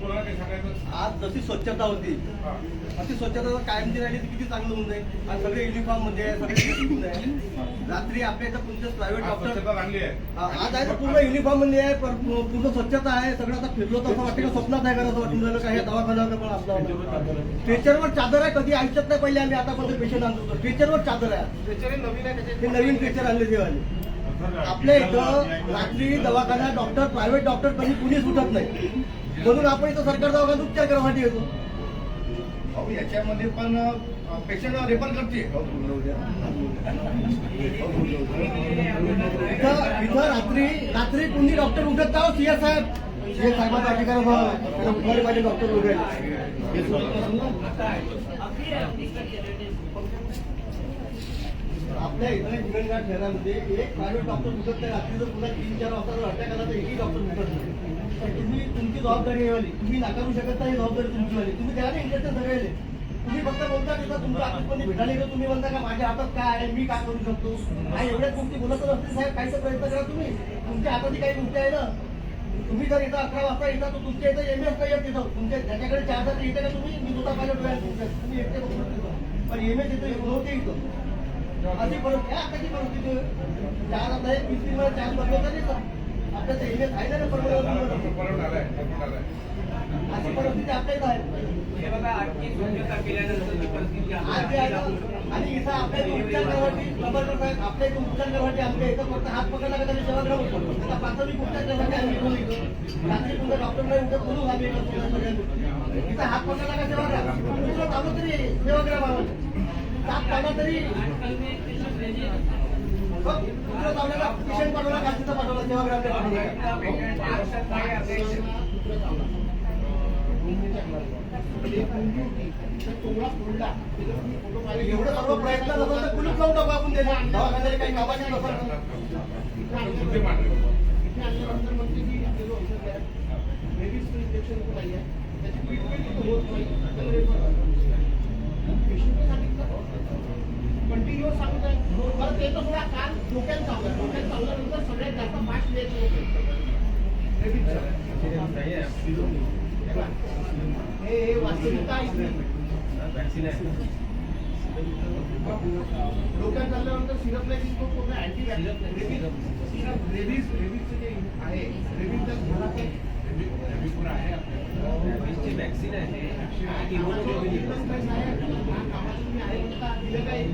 काही आज जशी स्वच्छता होती हा. अशी स्वच्छता कायमची राहिली तर किती चांगलं होऊन जाईल? आणि सगळे युनिफॉर्ममध्ये आहे, सगळे. रात्री आपल्या इथं तुमचं प्रायव्हेट आज डॉक्टर आज आहे पूर्ण युनिफॉर्ममध्ये आहे पर- पूर्ण स्वच्छता आहे सगळं आता फिरलो तर असं वाटतं का स्वप्नात आहे का असं वाटून राहिलं का हे दवाखान्यावर पण आपलं स्ट्रेचरवर चादर आहे. कधी आयुष्यात नाही पहिले आम्ही आतापर्यंत पेशंट आणतो स्ट्रेचरवर चादर आहे ते नवीन स्ट्रेचर आणले देवाले आपल्या इथं रात्री दवाखाना डॉक्टर प्रायव्हेट डॉक्टर कधी कुणीच उठत नाही. म्हणून आपण इथं सरकार दवाखान्यात उपचार करायसाठी येतो. अहो याच्यामध्ये पण पेशंट रेफर करते. इथं रात्री रात्री कुणी डॉक्टर उठत का सीए साहेब. सीए साहेबाचा अधिकार त्याला उठवायला पाहिजे डॉक्टर हे ना. आपल्या इथं हिंगणघाट शहरामध्ये एक प्रायव्हेट डॉक्टर उठत नाही. रात्री जर पुन्हा तीन चार वाजता जर अटॅक आला तर एकही डॉक्टर उठत नाही. तर तुम्ही तुमची जबाबदारी आहे वाली. तुम्ही नाकारू शकत नाही जबाबदारी तुमची वाली. तुम्ही द्या ना इंजेक्शन सगळे तुम्ही फक्त बोलता तिथं तुमच्या हातात भेटाले का तुम्ही म्हणता का माझ्या हातात काय आहे? मी काय करू शकतो? आणि एवढ्याच गोष्टी बोलतच असते साहेब काहीच प्रयत्न करा तुम्ही. तुमच्या हातातही काही गोष्टी आहे ना. तुम्ही जर इथं अकरा वाजता येता तर तुमच्या इथं एम एस नाही येत तिथं. तुमच्या ज्याच्याकडे चार हजार येते का तुम्ही? मी स्वतः पाहिलं तुम्ही एकटे बघू शकता पण एम एस इथं होते इथं. अशी परिस्थिती आताची परिस्थिती चार आता एक वीस तीन चार बदलवता येतं आपल्या परवड आलाय अशी परिस्थिती आपल्या इथं आहे. हे आणि इथं आपल्या इथं उपचार करण्यासाठी प्रभाकर साहेब आपल्या इथं उपचार करण्यासाठी आमच्या इथं फक्त हात पकडला का त्याची सेवाग्राम होतो. त्याचा प्राथमिक उपचार करण्यासाठी आम्ही इथून येतो रात्री तुमच्या डॉक्टर नाही उद्या बोलू आम्ही इथं. इथं हात पकडला का सेवाग्राम दुसरं चालू तरी सेवाग्राम आम्हाला. सात एवढं सर्व प्रयत्न नसेल तर कुलूप लावून टाकू आपण दवाखान्याला काही कामाची नसेल सांगत आहे बरं ते तर थोडा काल डोक्यात चावलं डोक्यात चावल्यानंतर सगळ्यात जास्त फास्ट हे हे वास्तविकता आहे डोक्यात चालल्यानंतर सिरप नाही पूर्ण अँटी सिरप रेबीज रेबीजचं जे आहे रेबीजचा झाला तर व्हॅक्सिन आहे सहा पेशंट मी आणून दाखवतो लहान मुलांच्या नेहमी ते कागदाचं चाललं चाललं डोळे फुटलेल्या कोणती बिचारते का करणार वाईट परिस्थिती आहे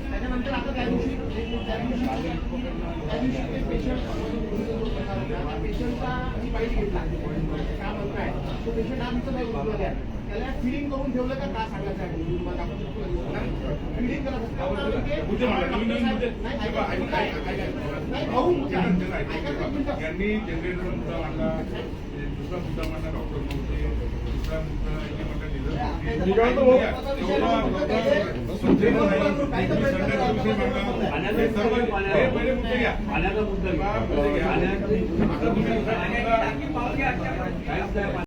त्याच्यानंतर आता त्या दिवशी त्या दिवशी त्या दिवशी ते पेशंट पेशंटचा घेतला. काय म्हणताय? तो पेशंट आमचं काही द्या त्याला फिडिंग करून ठेवलं का? का सांगायचं आहे? यांनी जनरेटर मुद्दा मांडला दुसरा मुद्दा मांडला डॉक्टर नव्हते दुसरा मुद्दा यांनी मांडला निधन निघाल मुद्दा सुचलेला सर्व